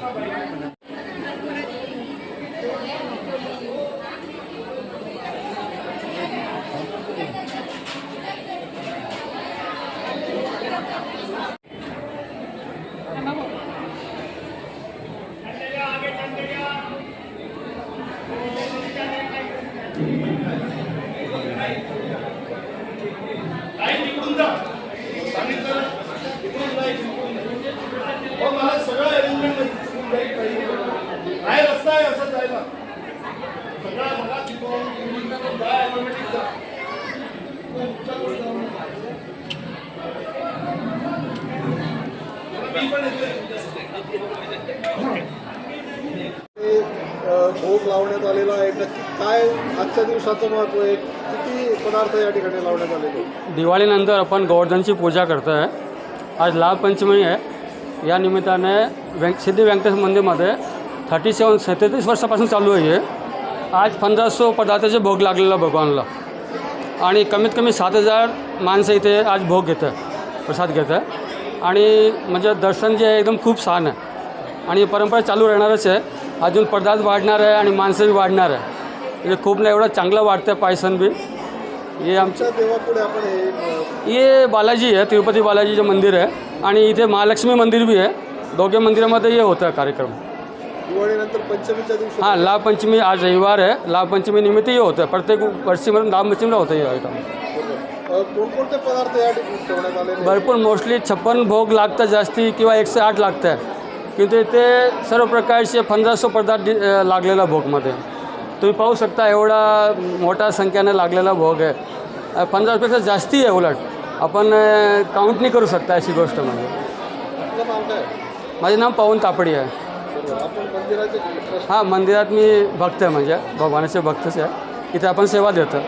हो भोग लावण्यात आलेला आहे. नक्की काय आजच्या दिवसाचं महत्त्व आहे? किती पदार्थ या ठिकाणी लावण्यात आलेले दिवाळीनंतर आपण गोवर्धनची पूजा करतो आहे आज लाभपंचमी आहे. या निमित्ताने व्यंक सिद्धी व्यंकटेश मंदिरमध्ये थर्टी सेवन सत्तेतीस वर्षापासून चालू आहे आज आज सो पदार्थाचे भोग लागलेला भगवानला. आणि कमीत कमी सात हजार माणसं इथे आज भोग घेतं प्रसाद घेतं आणि म्हणजे दर्शन जे आहे एकदम खूप छान आहे. आणि परंपरा चालू राहणारच आहे. अजून पदार्थ वाढणार आहे आणि माणसं बी वाढणार आहे. म्हणजे खूप नाही एवढं चांगलं वाटतं पायसन बी. हे आमचं आमच्या देवापुढे आपण हे बालाजी आहे तिरुपती बालाजीचं मंदिर आहे. आणि इथे महालक्ष्मी मंदिर बी आहे. दोघे मंदिरामध्ये हे होतं कार्यक्रम. दिवाळीनंतर पंचमीच्या दिवशी हां लाभ पंचमी आज रविवार आहे. लाभ पंचमी निमित्त हे होतं प्रत्येक वर्षी म्हणून लाभ पंचमीला होतं हे आयटम. कोणकोणते पदार्थ या ठिकाणी ठेवण्यात? भरपूर. मोस्टली छप्पन भोग लागतं जास्ती किंवा एकशे आठ लागतं किंतु इथे सर्व प्रकारचे पंधराशे पदार्थ लागलेला भोगमध्ये. तुम्ही पाहू शकता एवढा मोठ्या संख्येने लागलेला भोग आहे. पंधरापेक्षा जास्ती आहे उलट. आपण काउंट नाही करू शकता अशी गोष्ट म्हणजे. माझे नाव पवन तापडी आहे. हां मंदिरात मी भक्त आहे म्हणजे. भगवानाचे भक्तच आहे. इथे आपण सेवा देतो.